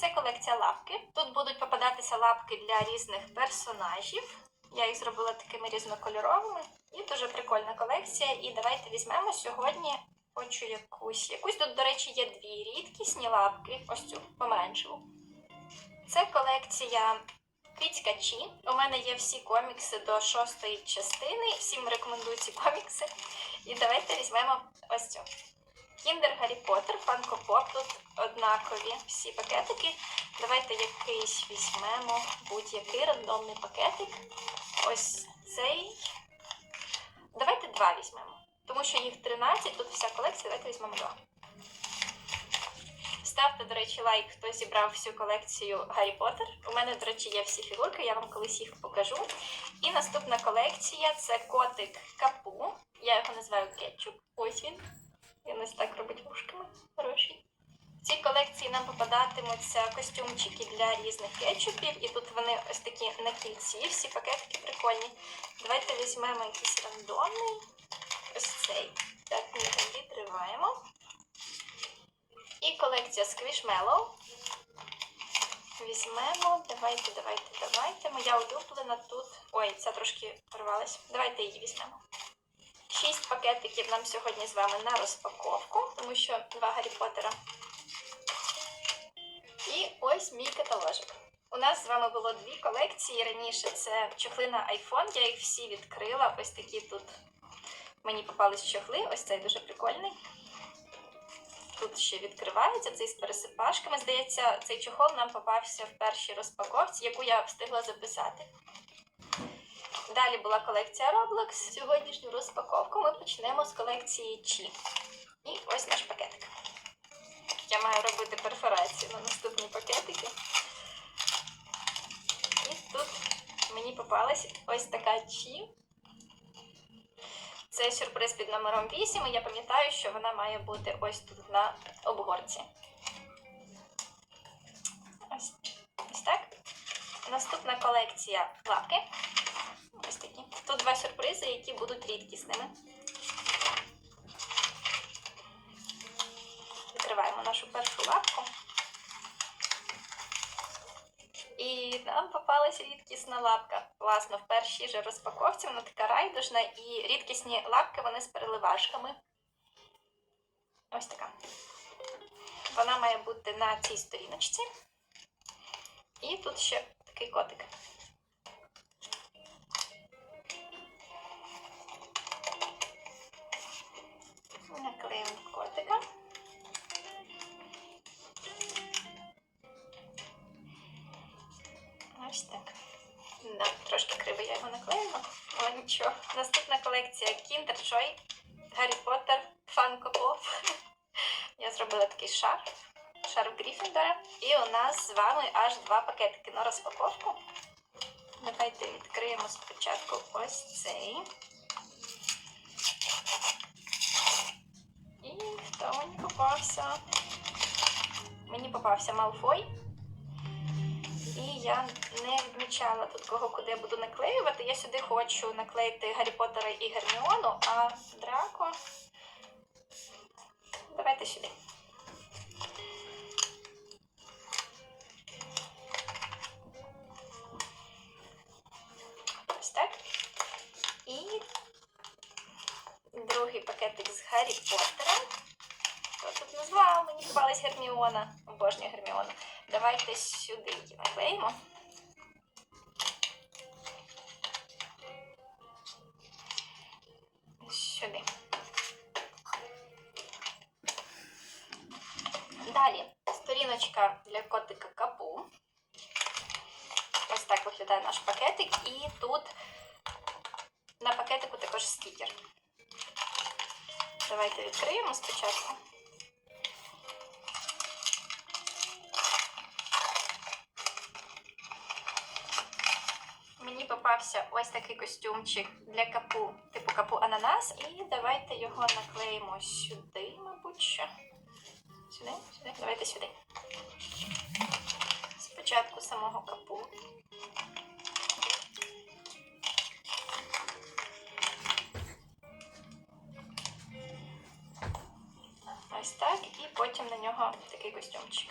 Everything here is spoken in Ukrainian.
Це колекція лапки. Тут будуть попадатися лапки для різних персонажів. Я їх зробила такими різнокольоровими. І дуже прикольна колекція. І давайте візьмемо сьогодні. Хочу якусь. Якусь тут, до речі, є дві рідкісні лапки. Ось цю помаранчеву. Це колекція Кицькачі. У мене є всі комікси до шостої частини. Всім рекомендую ці комікси. І давайте візьмемо ось цю. Кіндер Гаррі Поттер, Фанко Поп. Тут однакові всі пакетики. Давайте якийсь візьмемо, будь-який рандомний пакетик. Ось цей. Давайте два візьмемо. Тому що їх 13, тут вся колекція, давайте візьмемо два. Ставте, до речі, лайк, хто зібрав всю колекцію Гаррі Поттер. У мене, до речі, є всі фігурки, я вам колись їх покажу. І наступна колекція це котик Капу. Я його називаю кетчуп. Ось він. Він ось так робить вушками. Хороший. В цій колекції нам попадатимуться костюмчики для різних кетчупів, і тут вони ось такі на кільці, всі пакетики прикольні. Давайте візьмемо якийсь рандомний. Ось цей. Так, ми його відриваємо. І колекція Squishmallow. Візьмемо. Давайте, давайте, давайте. Моя улюблена тут. Ой, ця трошки порвалась. Давайте її візьмемо. Шість пакетиків нам сьогодні з вами на розпаковку, тому що два Гаррі Поттера. І ось мій каталожик. У нас з вами було дві колекції раніше. Це чохли на iPhone. Я їх всі відкрила. Ось такі тут мені попались чохли. Ось цей дуже прикольний. Тут ще відкривається цей з пересипашками. Здається, цей чохол нам попався в першій розпаковці, яку я встигла записати. Далі була колекція Roblox. Сьогоднішню розпаковку ми почнемо з колекції Чі. І ось наш пакетик. Я маю робити перфорацію на наступні пакетики. І тут мені попалась ось така Чі. Це сюрприз під номером 8, і я пам'ятаю, що вона має бути ось тут на обгорці. Ось, ось так. Наступна колекція лапки. Ось такі. Тут два сюрпризи, які будуть рідкісними. Відкриваємо нашу першу лапку. І нам попалась рідкісна лапка. Власно, в першій же розпаковці вона така райдужна і рідкісні лапки вони з переливашками. Ось така. Вона має бути на цій сторіночці. І тут ще такий котик. Ось так. Да, трошки криво я його наклеїла, але нічого. Наступна колекція Kinder Joy, Гаррі Поттер, Funko Pop. Я зробила такий шар, шар Гріфіндора. І у нас з вами аж два пакетики на розпаковку. Давайте відкриємо спочатку ось цей. І хто мені попався? Мені попався Малфой. І я не відмічала тут кого куди я буду наклеювати. Я сюди хочу наклеїти Гаррі Поттера і Герміону, а Драко. Давайте сюди. Ось так. І другий пакетик з Гаррі Поттером. Хто тут назвав? Мені попалась Герміона. Обожнюю Герміону. Давайте сюди її наклеїмо. Сюди. Далі сторіночка для котика капу. Ось так виглядає наш пакетик. І тут на пакетику також стікер. Давайте відкриємо спочатку. Мені ось такий костюмчик для капу, типу капу ананас. І давайте його наклеїмо сюди, мабуть. що. Сюди, сюди, давайте сюди. Спочатку самого капу. Ось так, і потім на нього такий костюмчик.